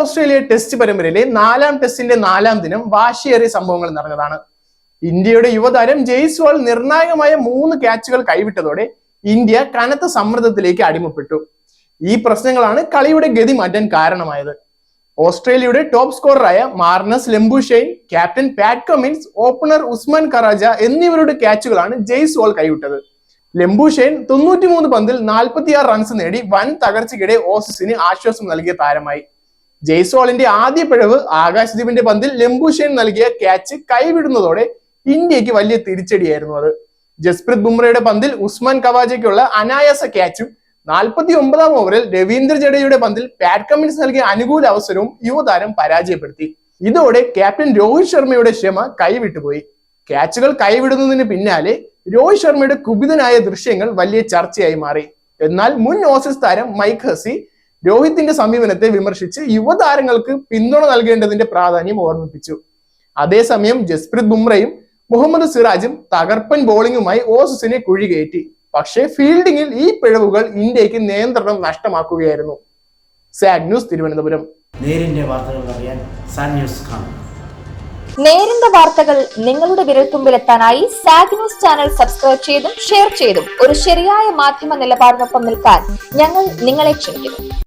Australia test പരമ്പരയിലെ നാലാം ടെസ്റ്റിന്റെ നാലാം ദിനം വാശിയേറിയ സംഭവങ്ങൾ നടന്നതാണ് ഇന്ത്യയുടെ യുവതാരം ജയ്സ്വാൾ നിർണായകമായ മൂന്ന് ക്യാച്ചുകൾ കൈവിട്ടതോടെ ഇന്ത്യ കനത്ത സമ്മർദ്ദത്തിലേക്ക് അടിമപ്പെട്ടു. ഈ പ്രശ്നങ്ങളാണ് കളിയുടെ ഗതി മാറ്റാൻ കാരണമായത്. ഓസ്ട്രേലിയയുടെ top സ്കോററായ Marnus Labuschagne captain Pat Cummins opener Usman Khawaja എന്നിവരുടെ ക്യാച്ചുകളാണ് ജയ്സ്വാൾ കൈവിട്ടത്. ലെംബുഷെയ്ൻ തൊണ്ണൂറ്റിമൂന്ന് പന്തിൽ നാൽപ്പത്തിയാറ് റൺസ് നേടി വൻ തകർച്ചയ്ക്കിടെ ഓസീസിന് ആശ്വാസം നൽകിയ താരമായി. ജയ്സ്വാളിന്റെ ആദ്യ പിഴവ് ആകാശദീപിന്റെ പന്തിൽ ലംബുഷേൻ നൽകിയ ക്യാച്ച് കൈവിടുന്നതോടെ ഇന്ത്യയ്ക്ക് വലിയ തിരിച്ചടിയായിരുന്നു അത്. ജസ്പ്രീത് ബുംറയുടെ പന്തിൽ ഉസ്മാൻ കവാജയ്ക്കുള്ള അനായാസ ക്യാച്ചും നാൽപ്പത്തി ഒമ്പതാം ഓവറിൽ രവീന്ദ്ര ജഡേജയുടെ പന്തിൽ പാറ്റ് കമ്മിൻസ് നൽകിയ അനുകൂല അവസരവും യുവതാരം പരാജയപ്പെടുത്തി. ഇതോടെ ക്യാപ്റ്റൻ രോഹിത് ശർമ്മയുടെ ക്ഷമ കൈവിട്ടുപോയി. ക്യാച്ചുകൾ കൈവിടുന്നതിന് പിന്നാലെ രോഹിത് ശർമ്മയുടെ കുപിതനായ ദൃശ്യങ്ങൾ വലിയ ചർച്ചയായി മാറി. എന്നാൽ മുൻ ഓസീസ് താരം മൈക്ക് ഹസി രോഹിത്തിന്റെ സമീപനത്തെ വിമർശിച്ച് യുവതാരങ്ങൾക്ക് പിന്തുണ നൽകേണ്ടതിന്റെ പ്രാധാന്യം ഓർമ്മിപ്പിച്ചു. അതേസമയം ജസ്പ്രീത് ബുംറയും മുഹമ്മദ് സിറാജും തകർപ്പൻ ബോളിംഗുമായി ഓസസിനെ കുഴികയറ്റി പക്ഷേ ഫീൽഡിംഗിൽ ഈ പിഴവുകൾ ഇന്ത്യയ്ക്ക് നിയന്ത്രണം നഷ്ടമാക്കുകയായിരുന്നു. Zag news Thiruvananthapuram. നേരിന്റെ വാർത്തകൾ അറിയാൻ സാൻ ന്യൂസ് കാണും. നേരിന്റെ വാർത്തകൾ നിങ്ങളുടെ വിരൽത്തുമ്പിലെത്താനായി സാഗ് ന്യൂസ് ചാനൽ സബ്സ്ക്രൈബ് ചെയ്തും ഷെയർ ചെയ്തും ഒരു ശരിയായ മാധ്യമ നിലപാടിനൊപ്പം നിൽക്കാൻ ഞങ്ങൾ നിങ്ങളെ ക്ഷണിക്കുന്നു.